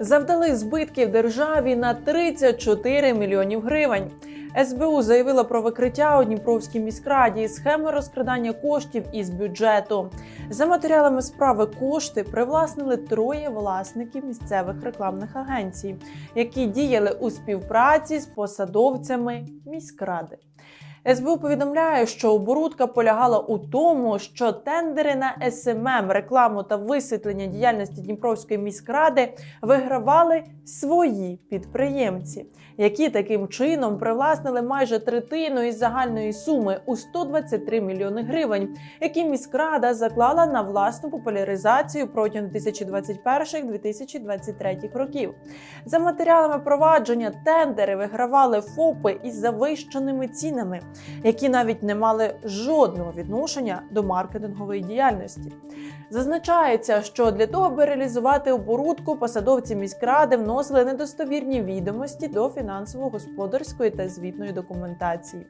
завдали збитків державі на 34 мільйонів гривень. СБУ заявила про викриття у Дніпровській міськраді схеми розкрадання коштів із бюджету. За матеріалами справи кошти привласнили троє власників місцевих рекламних агенцій, які діяли у співпраці з посадовцями міськради. СБУ повідомляє, що оборудка полягала у тому, що тендери на СММ, рекламу та висвітлення діяльності Дніпровської міськради вигравали свої підприємці, які таким чином привласнили майже третину із загальної суми у 123 мільйони гривень, які міськрада заклала на власну популяризацію протягом 2021-2023 років. За матеріалами провадження тендери вигравали ФОПи із завищеними цінами, які навіть не мали жодного відношення до маркетингової діяльності. Зазначається, що для того, аби реалізувати оборудку, посадовці міськради вносили недостовірні відомості до фінансово-господарської та звітної документації.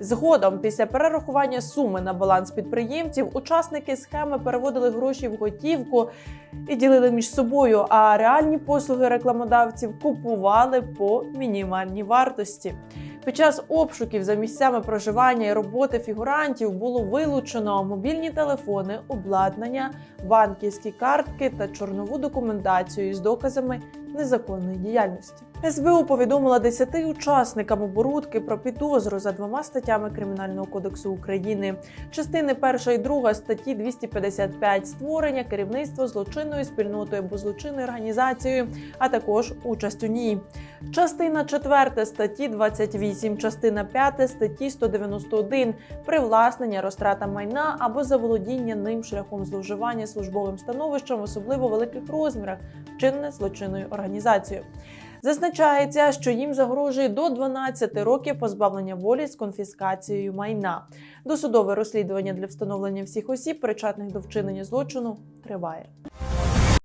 Згодом, після перерахування суми на баланс підприємців, учасники схеми переводили гроші в готівку і ділили між собою, а реальні послуги рекламодавців купували по мінімальній вартості. Під час обшуків за місцями проживання і роботи фігурантів було вилучено мобільні телефони, обладнання, банківські картки та чорнову документацію із доказами незаконної діяльності. СБУ повідомила 10 учасникам оборудки про підозру за двома статтями Кримінального кодексу України, частини 1 і 2 статті 255 створення керівництва злочинною спільнотою або злочинною організацією, а також участь у ній. Частина 4 статті 28, частина 5 статті 191 привласнення, розтрата майна або заволодіння ним шляхом зловживання службовим становищем особливо великих розмірах, вчинене злочинною організацією. Зазначається, що їм загрожує до 12 років позбавлення волі з конфіскацією майна. Досудове розслідування для встановлення всіх осіб, причетних до вчинення злочину, триває.